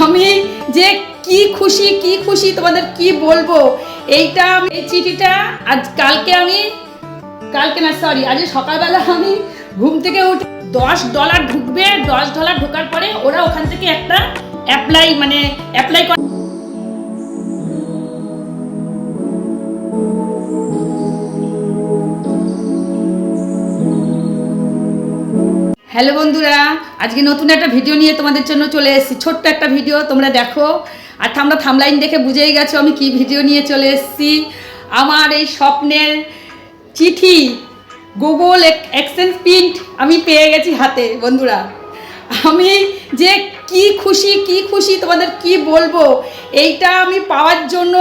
আমি যে কি খুশি কি খুশি তোমাদের কি বলব? এইটা এই চিঠিটা আজ কালকে আমি কালকে না সরি আজ সকালবেলা আমি ঘুম থেকে উঠে দশ ডলার ঢুকবে, দশ ডলার ঢোকার পরে ওরা ওখান থেকে একটা অ্যাপ্লাই মানে অ্যাপ্লাই হ্যালো বন্ধুরা, আজকে নতুন একটা ভিডিও নিয়ে তোমাদের জন্য চলে এসেছি। ছোট্ট একটা ভিডিও তোমরা দেখো। আর তোমরা থামলাইন দেখে বুঝেই গেছো আমি কি ভিডিও নিয়ে চলে এসেছি। আমার এই স্বপ্নের চিঠি গুগল এক্সচেঞ্জ প্রিন্ট আমি পেয়ে গেছি হাতে, বন্ধুরা। আমি যে কি খুশি কি খুশি তোমাদের কি বলব, এইটা আমি পাওয়ার জন্য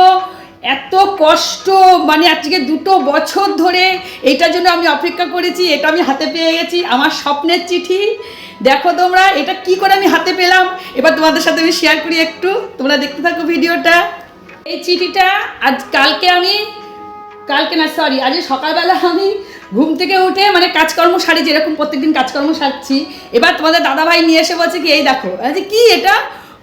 এত কষ্ট মানে আজকে দুটো বছর ধরে এইটার জন্য আমি অপেক্ষা করেছি, এটা আমি হাতে পেয়ে গেছি, আমার স্বপ্নের চিঠি। দেখো তোমরা, এটা কি করে আমি হাতে পেলাম? এবার তোমাদের সাথে আমি শেয়ার করি একটু। তোমরা দেখতে থাকো ভিডিওটা। এই চিঠিটা আজ, কালকে আমি, কালকে না সরি আজ সকালবেলা আমি ঘুম থেকে উঠে মানে কাজকর্ম সারি, যেরকম প্রত্যেকদিন কাজকর্ম সারছি। এবার তোমাদের দাদাভাই নিয়ে এসে বলছে কি, এই দেখো। আজ কি এটা?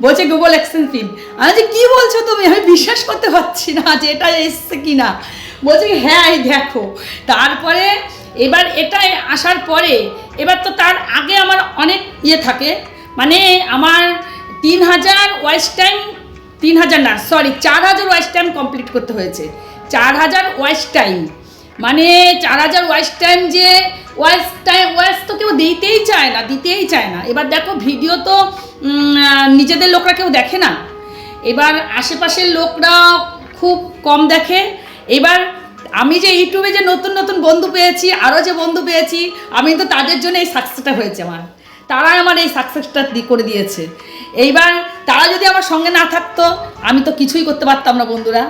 বলছে গুগল এক্সচেঞ্জ পিন আমি যে কী বলছো তুমি? আমি বিশ্বাস করতে পারছি না যে এটা এসছে কি না বলছে হ্যাঁ এই দেখো। তারপরে এবার এটা আসার পরে, এবার তো তার আগে আমার অনেক ইয়ে থাকে। মানে আমার তিন হাজার ওয়াইস টাইম, তিন হাজার না, সরি, চার হাজার ওয়াইস টাইম কমপ্লিট করতে হয়েছে। চার হাজার ওয়াইস টাইম। মানে চার হাজার ওয়াইস টাইম যে ওয়াইস টাইম, ওয়াইস তো কেউ দিতেই চায় না, দিতেই চায় না। এবার দেখো, ভিডিও তো নিজেদের লোকরা কেউ দেখে না। এবার আশেপাশের লোকরা খুব কম দেখে। এবার আমি যে ইউটিউবে যে নতুন নতুন বন্ধু পেয়েছি আরও যে বন্ধু পেয়েছি, আমি তো তাদের জন্য এই সাকসেসটা হয়েছে আমার। তারাই আমার এই সাকসেসটা করে দিয়েছে। এইবার তারা যদি আমার সঙ্গে না থাকতো, আমি তো কিছুই করতে পারতাম না বন্ধুরা।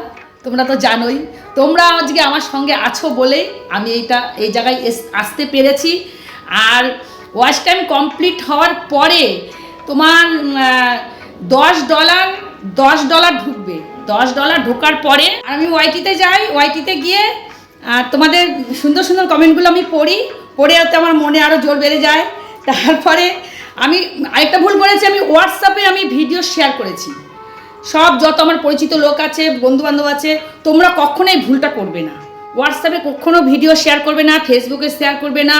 তোমরা তো জানোই। তোমরা আজকে আমার সঙ্গে আছো বলেই আমি এইটা, এই জায়গায় আসতে পেরেছি। আর ওয়াচ টাইম কমপ্লিট হওয়ার পরে তোমার দশ ডলার দশ ডলার ঢুকবে। দশ ডলার ঢোকার পরে আমি ওয়াইটিতে যাই ওয়াইটিতে গিয়ে তোমাদের সুন্দর সুন্দর কমেন্টগুলো আমি পড়ি। পড়ে ওতে আমার মনে আরও জোর বেড়ে যায়। তারপরে আমি আরেকটা ভুল করেছি আমি হোয়াটসঅ্যাপে আমি ভিডিও শেয়ার করেছি। সব যত আমার পরিচিত লোক আছে বন্ধু বান্ধব আছে, তোমরা কখনোই ভুলটা করবে না। হোয়াটসঅ্যাপে কখনো ভিডিও শেয়ার করবে না ফেসবুকে শেয়ার করবে না।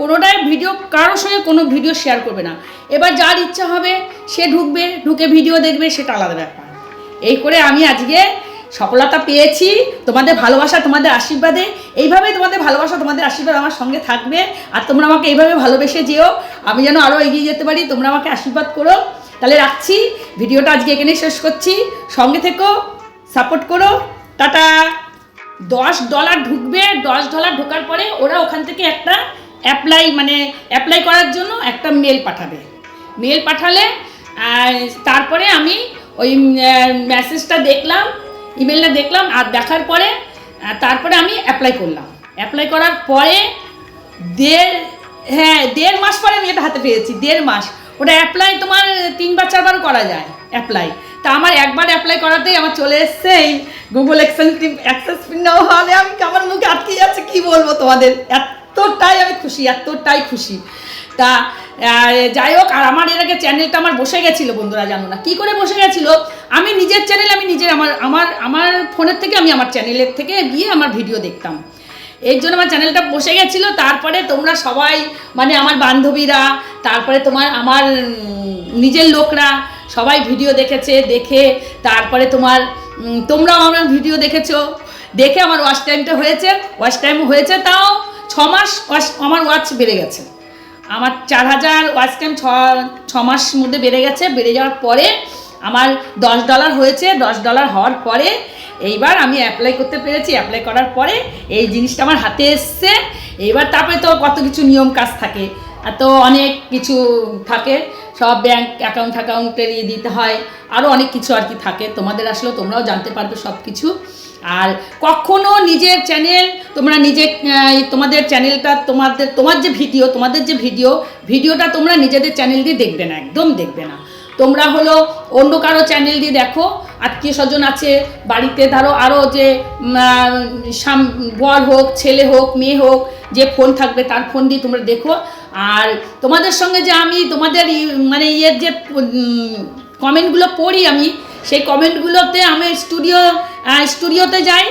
কোনোটাই ভিডিও, কারোর সঙ্গে কোনো ভিডিও শেয়ার করবে না। এবার যার ইচ্ছা হবে, সে ঢুকবে, ঢুকে ভিডিও দেখবে, সেটা আলাদা ব্যাপার। এই করে আমি আজকে সফলতা পেয়েছি, তোমাদের ভালোবাসা তোমাদের আশীর্বাদে। এইভাবেই তোমাদের ভালোবাসা তোমাদের আশীর্বাদ আমার সঙ্গে থাকবে। আর তোমরা আমাকে এইভাবে ভালোবেসে যেও, আমি যেন আরও এগিয়ে যেতে পারি, তোমরা আমাকে আশীর্বাদ করো। তাহলে রাখছি, ভিডিওটা আজকে এখানে শেষ করছি। সঙ্গে থেকো সাপোর্ট করো। টাটা। দশ ডলার ঢুকবে, দশ ডলার ঢোকার পরে ওরা ওখান থেকে একটা অ্যাপ্লাই মানে অ্যাপ্লাই করার জন্য একটা মেল পাঠাবে। মেল পাঠালে তারপরে আমি ওই মেসেজটা দেখলাম ইমেলটা দেখলাম, আর দেখার পরে তারপরে আমি অ্যাপ্লাই করলাম। অ্যাপ্লাই করার পরে দেড় হ্যাঁ দেড় মাস পরে আমি এটা হাতে পেয়েছি, দেড় মাস। ওটা অ্যাপ্লাই তোমার তিনবার চারবারও করা যায় অ্যাপ্লাই তা আমার একবার অ্যাপ্লাই করাতেই আমার চলে এসছে, এই গুগল এক্সেন্স অ্যাক্সেস নেওয়া হলে আমি আমার মুখে আটকে যাচ্ছে, কী বলব তোমাদের? এতটাই আমি খুশি, এতটাই খুশি। তা যাই হোক, আর আমার এর আগে চ্যানেলটা আমার বসে গেছিল বন্ধুরা, জানো না। কী করে বসে গেছিল? আমি নিজের চ্যানেল আমি নিজের, আমার আমার আমার ফোনের থেকে আমি আমার চ্যানেলের থেকে গিয়ে আমার ভিডিও দেখতাম। এর জন্য আমার চ্যানেলটা বসে গেছিল, তারপরে তোমরা সবাই মানে আমার বান্ধবীরা, তারপরে তোমার, আমার নিজের লোকরা সবাই ভিডিও দেখেছে, দেখে তারপরে তোমার তোমরাও আমার ভিডিও দেখেছ। দেখে আমার ওয়াচ টাইমটা হয়েছে ওয়াশ টাইম হয়েছে, তাও মাস আমার ওয়াচ বেড়ে গেছে। আমার চার হাজার ওয়াচ টাইম ছ মাস মধ্যে বেড়ে গেছে। বেড়ে যাওয়ার পরে আমার দশ ডলার হয়েছে। দশ ডলার হওয়ার পরে এইবার আমি অ্যাপ্লাই করতে পেরেছি। অ্যাপ্লাই করার পরে এই জিনিসটা আমার হাতে এসছে। এইবার তারপরে তো কত কিছু নিয়ম কাজ থাকে। তো অনেক কিছু থাকে। সব ব্যাংক অ্যাকাউন্ট অ্যাকাউন্টের দিতে হয়। আরও অনেক কিছু আর কি থাকে। তোমাদের আসলেও তোমরাও জানতে পারবে সব কিছু আর কখনো নিজের চ্যানেল তোমরা নিজে তোমাদের চ্যানেলটা তোমাদের, তোমার যে ভিডিও তোমাদের যে ভিডিও ভিডিওটা তোমরা নিজেদের চ্যানেল দিয়ে দেখবে না, একদম দেখবে না। তোমরা হলো অন্য কারও চ্যানেল দিয়ে দেখো, আত্মীয় স্বজন আছে, বাড়িতে ধরো আরও যে সাম- বর হোক, ছেলে হোক, মেয়ে হোক, যে ফোন থাকবে তার ফোন দিয়ে তোমরা দেখো। আর তোমাদের সঙ্গে যে আমি, তোমাদের মানে ইয়ের যে কমেন্টগুলো পড়ি আমি, সেই কমেন্টগুলোতে আমি স্টুডিও স্টুডিওতে যাই।